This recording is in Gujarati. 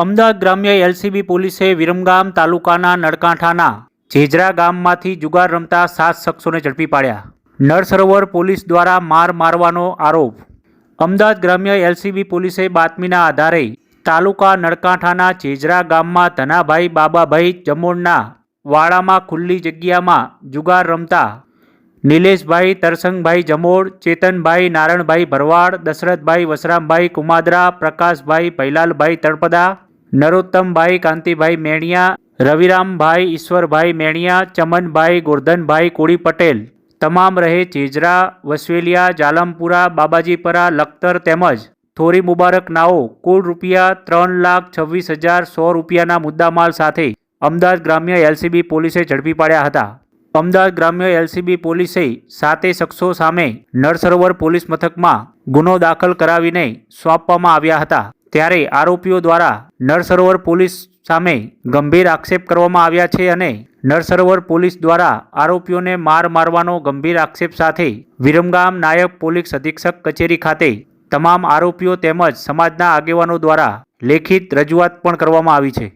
અમદાવાદ ગ્રામ્ય એલસીબી પોલીસે વિરમગામ તાલુકાના નળકાંઠાના જેજરા ગામમાંથી જુગાર રમતા સાત શખ્સોને ઝડપી પાડ્યા. નળસરોવર પોલીસ દ્વારા માર મારવાનો આરોપ. અમદાવાદ ગ્રામ્ય એલસીબી પોલીસે બાતમીના આધારે તાલુકા નળકાંઠાના જેજરા ગામમાં ધનાભાઈ બાબાભાઈ જમોણના વાડામાં ખુલ્લી જગ્યામાં જુગાર રમતા નિલેશભાઈ, તરસંગભાઈ જમોડ, ચેતનભાઈ, નારણભાઈ ભરવાડ, દશરથભાઈ વસરામભાઈ, કુમાદરા, પ્રકાશભાઈ, ભૈલાલભાઈ તળપદા નરોત્તમભાઈ, કાંતિભાઈ મેણિયા, રવિરામભાઈ, ઈશ્વરભાઈ મેણિયા, ચમનભાઈ, ગોરધનભાઈ, કોળી પટેલ. તમામ રહે ચેજરા, વસવેલિયા, જાલમપુરા, બાબાજીપરા, લખતર તેમજ થોરી મુબારક નાઓ. કુલ રૂપિયા ત્રણ લાખ છવ્વીસ હજાર સો રૂપિયાના મુદ્દામાલ સાથે અમદાવાદ ગ્રામ્ય એલસીબી પોલીસે ઝડપી પાડ્યા હતા. અમદાવાદ ગ્રામ્ય એલસીબી પોલીસે સાતે શખ્સો સામે નરસરોવર પોલીસ મથકમાં ગુનો દાખલ કરાવીને સોંપવામાં આવ્યા હતા. ત્યારે આરોપીઓ દ્વારા નરસરોવર પોલીસ સામે ગંભીર આક્ષેપ કરવામાં આવ્યા છે અને નરસરોવર પોલીસ દ્વારા આરોપીઓને માર મારવાનો ગંભીર આક્ષેપ સાથે વિરમગામ નાયબ પોલીસ અધિક્ષક કચેરી ખાતે તમામ આરોપીઓ તેમજ સમાજના આગેવાનો દ્વારા લેખિત રજૂઆત પણ કરવામાં આવી છે.